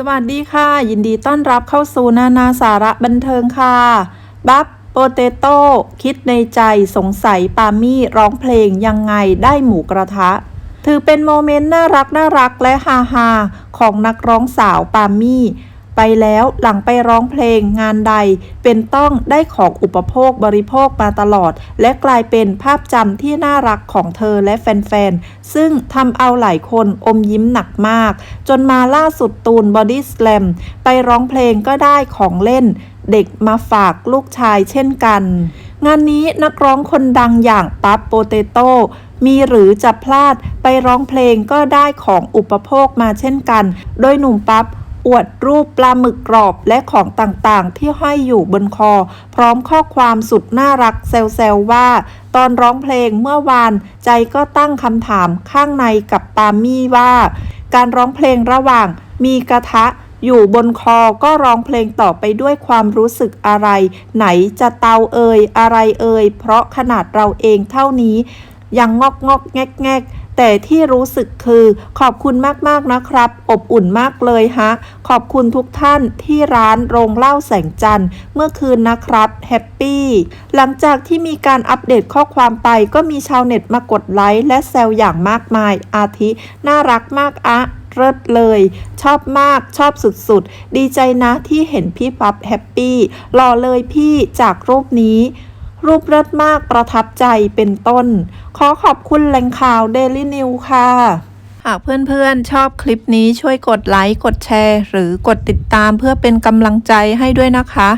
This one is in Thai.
สวัสดีค่ะ ยินดีต้อนรับเข้าสู่นานาสาระบันเทิงค่ะ บัฟโปเตโต้คิดในใจสงสัยปามี่ร้องเพลงยังไงได้หมูกระทะ ถือเป็นโมเมนต์น่ารักน่ารักและฮาฮาของนักร้องสาวปามี่ ไปแล้วหลังไปร้องเพลงงานใด เป็นต้องได้ของอุปโภคบริโภคมาตลอด และกลายเป็นภาพจำที่น่ารักของเธอและแฟนๆ ซึ่งทำเอาหลายคนอมยิ้มหนักมาก จนมาล่าสุดตูนบอดี้สแลมไปร้องเพลงก็ได้ของเล่น เด็กมาฝากลูกชายเช่นกัน งานนี้นักร้องคนดังอย่างปั๊บโปเตโต้มีหรือจะพลาดไปร้องเพลงก็ได้ของอุปโภคมาเช่นกัน โดยหนุ่มปั๊บ อวดรูปปลาหมึกกรอบและของต่างๆ ที่ห้อยอยู่บนคอ พร้อมข้อความสุดน่ารักแซวๆว่า ตอนร้องเพลงเมื่อวาน ใจก็ตั้งคำถามข้างในกับปามี่ว่า การร้องเพลงระหว่างมีกระทะอยู่บนคอก็ร้องเพลงต่อไปด้วยความรู้สึกอะไร ไหนจะเตาเอ่ยอะไรเอ่ยเพราะขนาดเราเองเท่านี้ ยังงอกงอกแงกแงก แต่ที่รู้สึกคือขอบคุณมากๆนะครับ อบอุ่นมากเลยฮะ ขอบคุณทุกท่านที่ร้านโรงเหล้าแสงจันทร์เมื่อคืนนะครับแฮปปี้หลังจากที่มีการอัปเดตข้อความไปก็มีชาวเน็ตมากดไลค์และแซวอย่างมากมาย อาทิน่ารักมากอะเลิศเลย ชอบมากชอบสุดๆ ดีใจนะที่เห็นพี่ปั๊บแฮปปี้หล่อเลยพี่จากรูปนี้ รูปเลิศมากประทับใจเป็นต้น ขอขอบคุณแหล่งข่าว Daily New ค่ะ หากเพื่อนๆ ชอบคลิปนี้ช่วยกดไลค์ กดแชร์ หรือกดติดตามเพื่อเป็นกำลังใจให้ด้วยนะคะ